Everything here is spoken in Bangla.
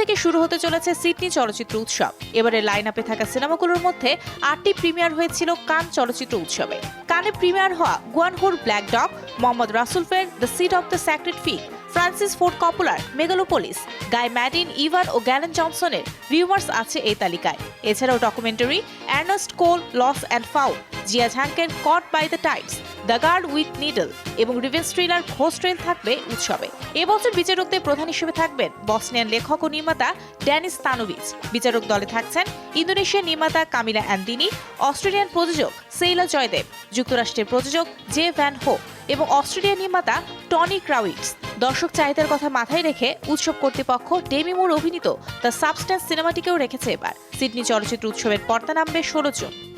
থেকে শুরু হতে চলেছে সিডনি চলচ্চিত্র উৎসব। এবারে লাইন আপে থাকা সিনেমাগুলোর মধ্যে আটটি প্রিমিয়ার হয়েছিল কান চলচ্চিত্র উৎসবে। কানে প্রিমিয়ার হওয়া গুয়ানহুর black dog Mohammad রাসুলফের the seed of the sacred fig Francis Ford কপুলার Megalopolis, Guy Maddin, Evan ও গ্যালেন জনসনের ভিউমার্স আছে এই তালিকায়। এছাড়াও documentary, Ernest Cole, lost and foul, Jia ঝাঙ্কের caught by the tides the girl with needle এবং রিভেন্স ট্রেলার ঘোষ ট্রেল থাকবে উৎসবে। এবছর বিচারকদের প্রধান হিসেবে থাকবেন বসনিয়ান লেখক ও নির্মাতা ড্যানিস তানোভিচ বিচারক দলে থাকছেন ইন্দোনেশিয়ার নির্মাতা কামিলা অ্যান্দিনি, অস্ট্রেলিয়ান প্রযোজক সেইলা জয়দেব, যুক্তরাষ্ট্রের প্রযোজক জে ভ্যান হো এবং অস্ট্রেলিয়া নির্মাতা টনি ক্রাউইটস। দর্শক চাহিদার কথা মাথায় রেখে উৎসব কর্তৃপক্ষ ডেমি মুর অভিনীত দ্য সাবস্ট্যান্স সিনেমাটিকেও রেখেছে এবার। সিডনি চলচ্চিত্র উৎসবের পর্দা নামবে ষোলো জন।